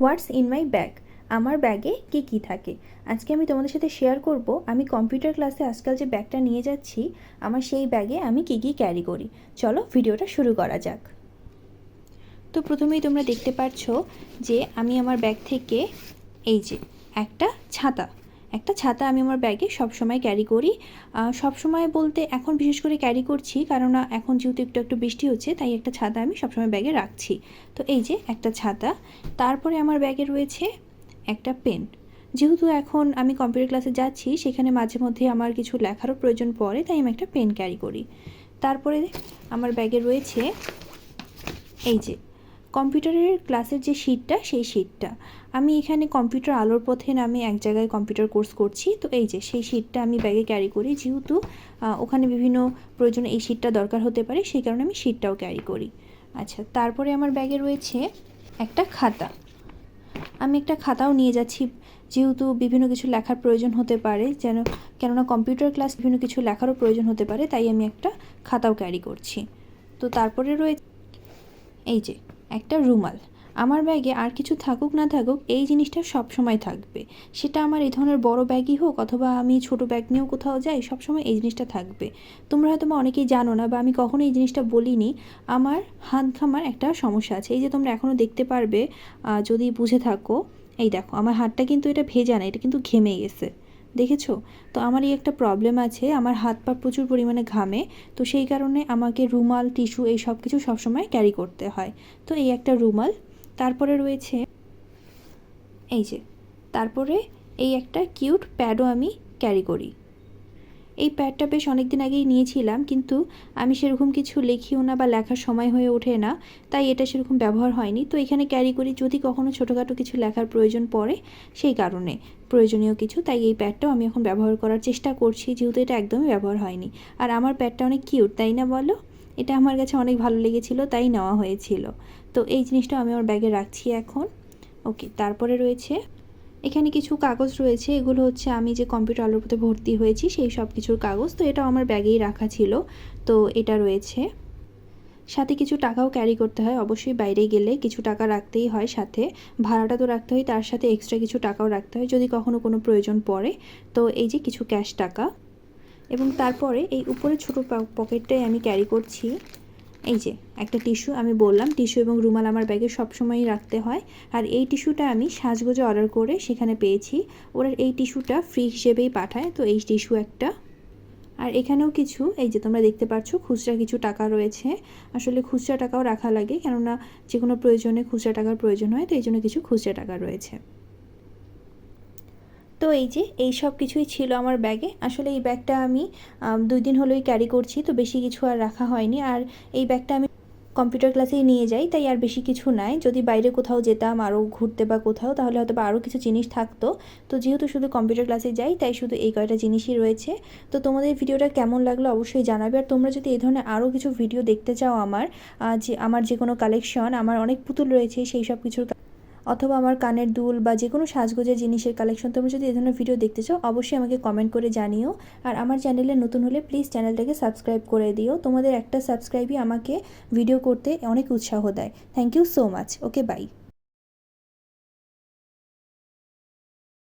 What's in my bag আমার ব্যাগে কী কী থাকে? আজকে আমি তোমাদের সাথে শেয়ার করব, আমি কম্পিউটার ক্লাসে আজকাল যে ব্যাগটা নিয়ে যাচ্ছি, আমার সেই ব্যাগে আমি কী কী ক্যারি করি? চলো ভিডিওটা শুরু করা যাক। তো প্রথমেই তোমরা দেখতে পাচ্ছ যে আমি আমার ব্যাগ থেকে এই যে একটা ছাতা একটা ছাতা আমি আমার ব্যাগে সবসময় ক্যারি করি। সবসময় বলতে এখন বিশেষ করে ক্যারি করছি, কারণ এখন যেহেতু একটু একটু বৃষ্টি হচ্ছে, তাই একটা ছাতা আমি সবসময় ব্যাগে রাখছি। তো এই যে একটা ছাতা, তারপরে আমার ব্যাগে রয়েছে একটা পেন যেহেতু এখন আমি কম্পিউটার ক্লাসে যাচ্ছি, সেখানে মাঝে মধ্যে আমার কিছু লেখারও প্রয়োজন পড়ে, তাই আমি একটা পেন ক্যারি করি। তারপরে আমার ব্যাগে রয়েছে এই যে কম্পিউটারের ক্লাসের যে শিটটা, সেই শিটটা। আমি এখানে কম্পিউটার আলোর পথে নামে এক জায়গায় কম্পিউটার কোর্স করছি। তো এই যে, সেই শিটটা আমি ব্যাগে ক্যারি করি। যেহেতু ওখানে বিভিন্ন প্রয়োজনে এই শিটটা দরকার হতে পারে, সেই কারণে আমি শিটটাও ক্যারি করি। আচ্ছা তারপরে আমার ব্যাগে রয়েছে একটা খাতা। আমি একটা খাতাও নিয়ে যাচ্ছি। যেহেতু বিভিন্ন কিছু লেখার প্রয়োজন হতে পারে, যেন, কেননা কম্পিউটার ক্লাস বিভিন্ন কিছু লেখারও প্রয়োজন হতে পারে, তাই আমি একটা খাতাও ক্যারি করছি। তো তারপরে রয়েছে এই যে একটা রুমাল। আমার ব্যাগে আর কিছু থাকুক না থাকুক, এই জিনিসটা সব সময় থাকবে। সেটা আমার এই ধরনের বড় ব্যাগই হোক অথবা আমি ছোট ব্যাগ নিয়েও কোথাও যাই সব সময় এই জিনিসটা থাকবে। তোমরা হয়তো অনেকেই জানো না বা আমি কখনো এই জিনিসটা বলিনি, আমার হাত ঘামার একটা সমস্যা আছে। এই যে তোমরা এখনও দেখতে পারবে যদি বুঝে থাকো, এই দেখো, আমার হাতটা কিন্তু এটা ভেজা না, এটা কিন্তু ঘেমে গেছে। দেখেছ? তো আমার এই একটা প্রবলেম আছে। আমার হাত পা প্রচুর পরিমাণে ঘামে, তো সেই কারণে আমাকে রুমাল টিস্যু এই সব কিছু সবসময় ক্যারি করতে হয়। তো এই একটা রুমাল। তারপরে রয়েছে, এই যে, তারপরে এই একটা কিউট প্যাডও আমি ক্যারি করি। এই প্যাডটা বেশ অনেক দিন আগেই নিয়েছিলাম, কিন্তু আমি সেরকম কিছু লেখিও না বা লেখার সময় হয়ে ওঠে না, তাই এটা সেরকম ব্যবহার হয়নি। তো এখানে ক্যারি করি, যদি কখনও ছোটোখাটো কিছু লেখার প্রয়োজন পড়ে, সেই কারণে। প্রয়োজনীয় কিছু, তাই এই প্যাডটাও আমি এখন ব্যবহার করার চেষ্টা করছি, যেহেতু এটা একদমই ব্যবহার হয়নি। আর আমার প্যাডটা অনেক কিউট তাই না বলো? এটা আমার কাছে অনেক ভালো লেগেছিল, তাই নেওয়া হয়েছিল। তো এই জিনিসটা আমি আমার ব্যাগে রাখছি এখন। ওকে তারপরে রয়েছে এখানে কিছু কাগজ রয়েছে, এগুলো হচ্ছে আমি যে কম্পিউটার আলোর ভর্তি হয়েছি সেই সব কিছুর কাগজ, তো এটাও আমার ব্যাগেই রাখা ছিল, তো এটা রয়েছে। সাথে কিছু টাকাও ক্যারি করতে হয়, অবশ্যই বাইরে গেলে কিছু টাকা রাখতেই হয় সাথে, ভাড়াটা তো রাখতে হয়, তার সাথে এক্সট্রা কিছু টাকাও রাখতে হয় যদি কখনো কোনো প্রয়োজন পড়ে, তো এই যে কিছু ক্যাশ টাকা। এবং তারপরে এই উপরে ছোটো পকেটটাই আমি ক্যারি করছি। এই যে, একটা টিস্যু আমি বললাম টিস্যু এবং রুমাল আমার ব্যাগে সবসময়ই রাখতে হয়। আর এই টিস্যুটা আমি সাজগোজে অর্ডার করে সেখানে পেয়েছি। ওরা এই টিস্যুটা ফ্রি হিসেবেই পাঠায়, তো এই টিস্যু একটা। আর এখানেও কিছু, এই যে তোমরা দেখতে পাচ্ছ খুচরা কিছু টাকা রয়েছে। আসলে খুচরা টাকাও রাখা লাগে, কেননা যে কোনো প্রয়োজনে খুচরা টাকার প্রয়োজন হয়, তো এই জন্য কিছু খুচরা টাকা রয়েছে। তো এই যে, এই সব কিছুই ছিল আমার ব্যাগে। আসলে এই ব্যাগটা আমি দুই দিন হলোই ক্যারি করছি, তো বেশি কিছু আর রাখা হয়নি। আর এই ব্যাগটা আমি কম্পিউটার ক্লাসেই নিয়ে যাই, তাই আর বেশি কিছু নাই। যদি বাইরে কোথাও যেতাম আরও ঘুরতে বা কোথাও, তাহলে হয়তো বা আরও কিছু জিনিস থাকতো। তো যেহেতু শুধু কম্পিউটার ক্লাসে যাই, তাই শুধু এই কয়টা জিনিসই রয়েছে। তো তোমাদের ভিডিওটা কেমন লাগল অবশ্যই জানাবে। আর তোমরা যদি এই ধরনের আরও কিছু ভিডিও দেখতে চাও আমার যে আমার যে কোনো কালেকশন আমার অনেক পুতুল রয়েছে, সেই সব কিছুর অথবা আমার কানের দুল বা যে কোনো সাজগোজের জিনিসের কালেকশন তোমরা যদি এ ধরনের ভিডিও দেখতে চাও, অবশ্যই আমাকে কমেন্ট করে জানিও। আর আমার চ্যানেলে নতুন হলে প্লিজ চ্যানেলটাকে সাবস্ক্রাইব করে দিও। তোমাদের একটা সাবস্ক্রাইবই আমাকে ভিডিও করতে অনেক উৎসাহ দেয়। Thank you so much okay bye